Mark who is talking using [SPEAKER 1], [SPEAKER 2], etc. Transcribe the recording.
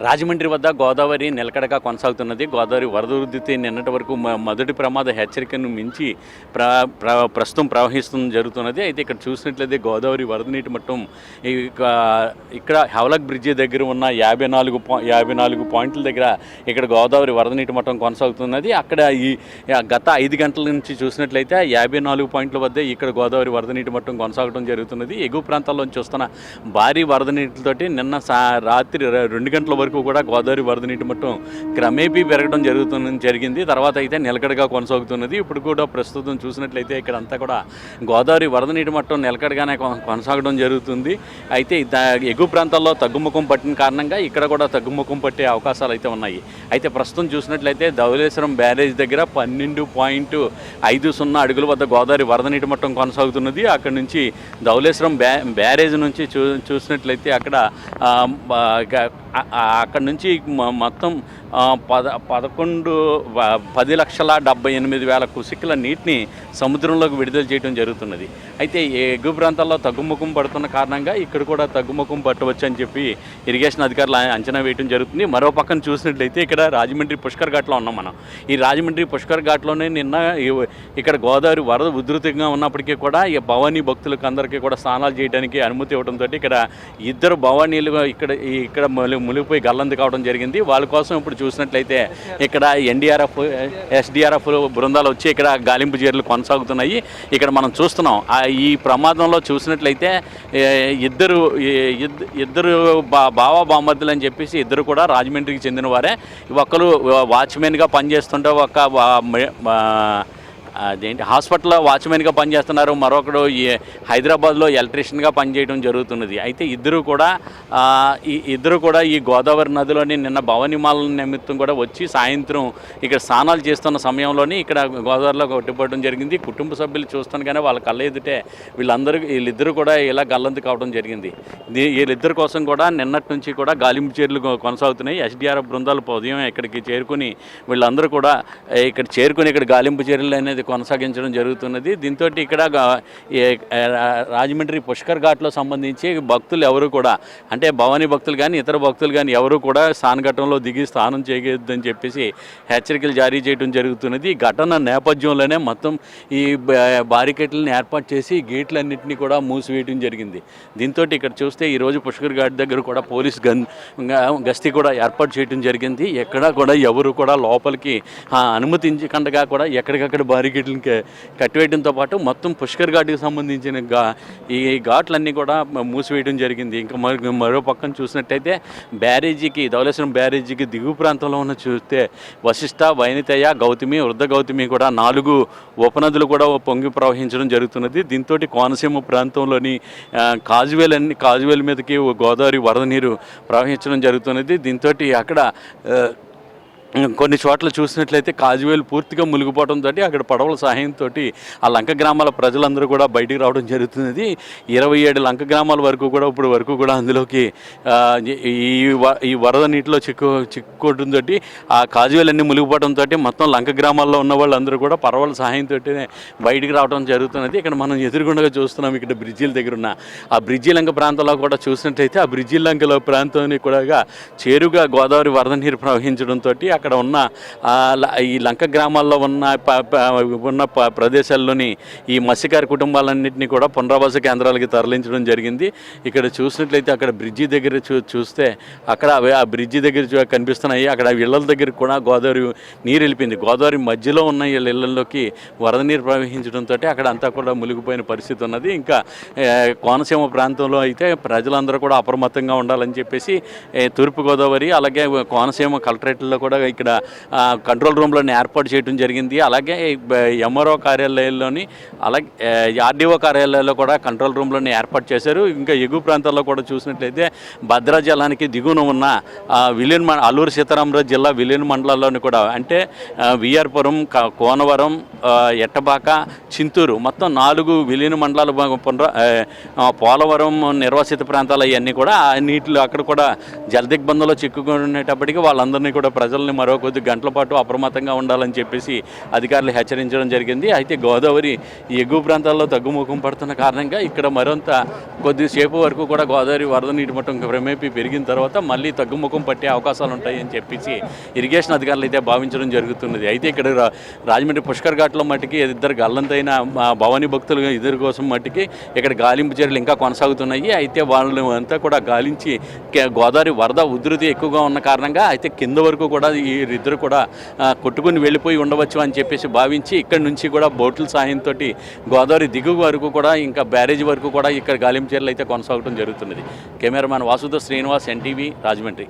[SPEAKER 1] రాజమండ్రి వద్ద గోదావరి నిలకడగా కొనసాగుతున్నది. గోదావరి వరద వృద్ధితే నిన్నటి వరకు మొదటి ప్రమాద హెచ్చరికను మించి ప్ర ప్ర- ప్రస్తుతం ప్రవహిస్తుంది జరుగుతున్నది. అయితే ఇక్కడ చూసినట్లయితే గోదావరి వరద నీటి మట్టం ఇక్కడ హెవలక్ బ్రిడ్జి దగ్గర ఉన్న యాభై నాలుగు యాభై నాలుగు పాయింట్ల దగ్గర ఇక్కడ గోదావరి వరద నీటి మట్టం కొనసాగుతున్నది. అక్కడ ఈ గత ఐదు గంటల నుంచి చూసినట్లయితే యాభై నాలుగు పాయింట్ల వద్ద ఇక్కడ గోదావరి వరద నీటి మట్టం కొనసాగడం జరుగుతున్నది. ఎగువ ప్రాంతాల్లోంచి వస్తున్న భారీ వరద నీటితోటి నిన్న సా రాత్రి రెండు గంటల వరకు కూడా గోదావరి వరద నీటి మట్టం క్రమేపీ పెరగడం జరుగుతున్న జరిగింది. తర్వాత అయితే నిలకడగా కొనసాగుతున్నది. ఇప్పుడు కూడా ప్రస్తుతం చూసినట్లయితే ఇక్కడ అంతా కూడా గోదావరి వరద నీటి మట్టం నిలకడగానే కొనసాగడం జరుగుతుంది. అయితే దా- ఎగువ ప్రాంతాల్లో తగ్గుముఖం పట్టిన కారణంగా ఇక్కడ కూడా తగ్గుముఖం పట్టే అవకాశాలు అయితే ఉన్నాయి. అయితే ప్రస్తుతం చూసినట్లయితే ధవలేశ్వరం బ్యారేజ్ దగ్గర పన్నెండు పాయింట్ ఐదు సున్నా అడుగుల వద్ద గోదావరి వరద నీటి మట్టం కొనసాగుతున్నది. అక్కడ నుంచి ధవలేశ్వరం బ్యా బ్యారేజ్ నుంచి చూ చూసినట్లయితే అక్కడ అక్కడ నుంచి మ- మొత్తం పద పదకొండు పది లక్షల డెబ్బై ఎనిమిది వేల కుసికల నీటిని సముద్రంలోకి విడుదల చేయడం జరుగుతున్నది. అయితే ఎగు ఎగువ ప్రాంతాల్లో తగ్గుముఖం పడుతున్న కారణంగా ఇక్కడ కూడా తగ్గుముఖం పట్టవచ్చు అని చెప్పి ఇరిగేషన్ అధికారులు అంచనా వేయడం జరుగుతుంది. మరో పక్కన చూసినట్లయితే ఇక్కడ రాజమండ్రి పుష్కర్ ఘాట్లో ఉన్నాం మనం. ఈ రాజమండ్రి పుష్కర్ ఘాట్లోనే నిన్న ఈ- ఇక్కడ గోదావరి వరద ఉధృతంగా ఉన్నప్పటికీ కూడా ఈ భవానీ భక్తులకు అందరికీ కూడా స్నానాలు చేయడానికి అనుమతి ఇవ్వడంతో ఇక్కడ ఇద్దరు భవానీలు ఇక్కడ ఇక్కడ ములి- మునిగిపోయి గల్లంది కావడం జరిగింది. వాళ్ళ కోసం ఇప్పుడు చూసినట్లయితే ఇక్కడ ఎన్డీఆర్ఎఫ్ ఎస్డిఆర్ఎఫ్ బృందాలు వచ్చి ఇక్కడ గాలింపు చర్యలు కొనసాగుతున్నాయి. ఇక్కడ మనం చూస్తున్నాం ఈ ప్రమాదంలో చూసినట్లయితే ఇద్దరు ఇద్దరు బా బావా బామర్దులు అని చెప్పేసి ఇద్దరు కూడా రాజమండ్రికి చెందిన వారే ఒకరు వాచ్మెన్గా పనిచేస్తుంటే ఒక అదేంటి హాస్పిటల్లో వాచ్మెన్గా పనిచేస్తున్నారు మరొకడు ఈ హైదరాబాద్లో ఎలక్ట్రీషియన్గా పనిచేయడం జరుగుతున్నది. అయితే ఇద్దరు కూడా ఈ ఇద్దరు కూడా ఈ గోదావరి నదిలోని నిన్న భవనిమాల నిమిత్తం కూడా వచ్చి సాయంత్రం ఇక్కడ స్నానాలు చేస్తున్న సమయంలోని ఇక్కడ గోదావరిలో కొట్టిపోవడం జరిగింది. కుటుంబ సభ్యులు చూస్తుండగానే వాళ్ళ కళ్ళ ఎదుటే వీళ్ళందరూ వీళ్ళిద్దరూ కూడా ఇలా గల్లంతు కావడం జరిగింది. దీ- వీళ్ళిద్దరి కోసం కూడా నిన్నటి నుంచి కూడా గాలింపు చర్యలు కొనసాగుతున్నాయి. ఎస్డిఆర్ఎఫ్ బృందాలు ఉదయం ఇక్కడికి చేరుకుని వీళ్ళందరూ కూడా ఇక్కడ చేరుకుని ఇక్కడ గాలింపు చర్యలు అనేది కొనసాగించడం జరుగుతున్నది. దీంతో ఇక్కడ రాజమండ్రి పుష్కర్ ఘాట్లో సంబంధించి భక్తులు ఎవరు కూడా అంటే భవానీ భక్తులు కానీ ఇతర భక్తులు కానీ ఎవరు కూడా స్నానఘట్టంలో దిగి స్నానం చేయొద్దని చెప్పేసి హెచ్చరికలు జారీ చేయడం జరుగుతున్నది. ఈ ఘటన నేపథ్యంలోనే మొత్తం ఈ బారికెట్లను ఏర్పాటు చేసి గేట్లన్నింటినీ కూడా మూసివేయడం జరిగింది. దీంతో ఇక్కడ చూస్తే ఈరోజు పుష్కర్ ఘాట్ దగ్గర కూడా పోలీస్ గన్ గ- గస్తీ కూడా ఏర్పాటు చేయడం జరిగింది. ఎక్కడా కూడా ఎవరు కూడా లోపలికి అనుమతించకుండా కూడా ఎక్కడికక్కడ భారీ క- కట్టివేయడంతో పాటు మొత్తం పుష్కర్ ఘాట్కి సంబంధించిన గా ఈ ఘాట్లన్నీ కూడా మూసివేయడం జరిగింది. ఇంకా మరో మరో పక్కన చూసినట్టయితే బ్యారేజీకి ధవలేశ్వరం బ్యారేజీకి దిగువ ప్రాంతంలో ఉన్న చూస్తే వశిష్ట వైనితయ్య గౌతమి వృద్ధ గౌతమి కూడా నాలుగు ఉపనదులు కూడా పొంగి ప్రవహించడం జరుగుతున్నది. దీంతో కోనసీమ ప్రాంతంలోని కాజువేల్ అన్ని కాజువేల్ మీదకి గోదావరి వరద నీరు ప్రవహించడం జరుగుతున్నది. దీంతో అక్కడ కొన్ని చోట్ల చూసినట్లయితే కాజువేలు పూర్తిగా మునిగిపోవడంతో అక్కడ పడవల సహాయంతో ఆ లంక గ్రామాల ప్రజలందరూ కూడా బయటికి రావడం జరుగుతున్నది. ఇరవై ఏడు లంక గ్రామాల వరకు కూడా ఇప్పుడు వరకు కూడా అందులోకి ఈ వ- ఈ వరద నీటిలో చిక్కు చిక్కుకోవడంతో ఆ కాజువేలన్నీ మునిగిపోవడంతో మొత్తం లంక గ్రామాల్లో ఉన్న వాళ్ళందరూ కూడా పడవల సహాయంతో బయటికి రావడం జరుగుతున్నది. ఇక్కడ మనం ఎదురుగుండగా చూస్తున్నాం ఇక్కడ బ్రిడ్జిల దగ్గర ఉన్న ఆ బ్రిడ్జి లంక ప్రాంతంలో కూడా చూసినట్టయితే ఆ బ్రిడ్జి లంకలో ప్రాంతాన్ని కూడా చేరుగా గోదావరి వరద నీరు ప్రవహించడంతో అక్కడ ఉన్న ఈ లంక గ్రామాల్లో ఉన్న ఉన్న ప్రదేశాల్లోని ఈ మత్స్యకార కుటుంబాలన్నింటినీ కూడా పునరావాస కేంద్రాలకి తరలించడం జరిగింది. ఇక్కడ చూసినట్లయితే అక్కడ బ్రిడ్జి దగ్గర చూ చూస్తే అక్కడ ఆ బ్రిడ్జి దగ్గర కనిపిస్తున్నాయి. అక్కడ ఇళ్ళల దగ్గర కూడా గోదావరి నీరు వెళ్ళిపోయింది గోదావరి మధ్యలో ఉన్న వీళ్ళ ఇళ్ళల్లోకి వరద నీరు ప్రవహించడంతో అక్కడ అంతా కూడా మునిగిపోయిన పరిస్థితి ఉన్నది. ఇంకా కోనసీమ ప్రాంతంలో అయితే ప్రజలందరూ కూడా అప్రమత్తంగా ఉండాలని చెప్పేసి తూర్పుగోదావరి అలాగే కోనసీమ కలెక్టరేట్లో కూడా ఇక్కడ కంట్రోల్ రూమ్లను ఏర్పాటు చేయడం జరిగింది. అలాగే ఎంఆర్ఓ కార్యాలయాల్లోని అలాగే ఆర్డీఓ కార్యాలయాల్లో కూడా కంట్రోల్ రూమ్లను ఏర్పాటు చేశారు. ఇంకా ఎగువ ప్రాంతాల్లో కూడా చూసినట్లయితే భద్రాచలానికి దిగువన ఉన్న విలీన్ మన అల్లూరు సీతారామరాజు జిల్లా విలీన్ మండలాల్లోని కూడా అంటే విఆర్పురం క- కోనవరం ఎట్టబాక చింతూరు మొత్తం నాలుగు విలీన మండలాలు పునర పోలవరం నిర్వాసిత ప్రాంతాలు అవన్నీ కూడా నీటిలో అక్కడ కూడా జలదిగ్బంధంలో చిక్కుకునేటప్పటికీ వాళ్ళందరినీ కూడా ప్రజల్ని మరో కొద్ది గంటల పాటు అప్రమత్తంగా ఉండాలని చెప్పేసి అధికారులు హెచ్చరించడం జరిగింది. అయితే గోదావరి ఎగువ ప్రాంతాల్లో తగ్గుముఖం పడుతున్న కారణంగా ఇక్కడ మరింత కొద్దిసేపు వరకు కూడా గోదావరి వరద నీటి మట్టం క్రమేపీ పెరిగిన తర్వాత మళ్ళీ తగ్గుముఖం పట్టే అవకాశాలు ఉంటాయని చెప్పేసి ఇరిగేషన్ అధికారులు అయితే భావించడం జరుగుతున్నది. అయితే ఇక్కడ రా- రాజమండ్రి పుష్కర్ ఘాట్లో మట్టికి ఇద్దరు గల్లంతైన మా భవానీ భక్తులు ఇద్దరు కోసం మట్టికి ఇక్కడ గాలింపు చర్యలు ఇంకా కొనసాగుతున్నాయి. అయితే వాళ్ళు అంతా కూడా గాలించి గోదావరి వరద ఉధృతి ఎక్కువగా ఉన్న కారణంగా అయితే కింద వరకు కూడా ఈ వీరిద్దరు కూడా కొట్టుకుని వెళ్ళిపోయి ఉండవచ్చు అని చెప్పేసి భావించి ఇక్కడ నుంచి కూడా బోట్ల సాయంతో గోదావరి దిగు వరకు కూడా ఇంకా బ్యారేజ్ వరకు కూడా ఇక్కడ గాలింపు చర్యలు అయితే కొనసాగడం జరుగుతున్నది. Cameraman Vasudev Srinivas NTV Rajahmundry.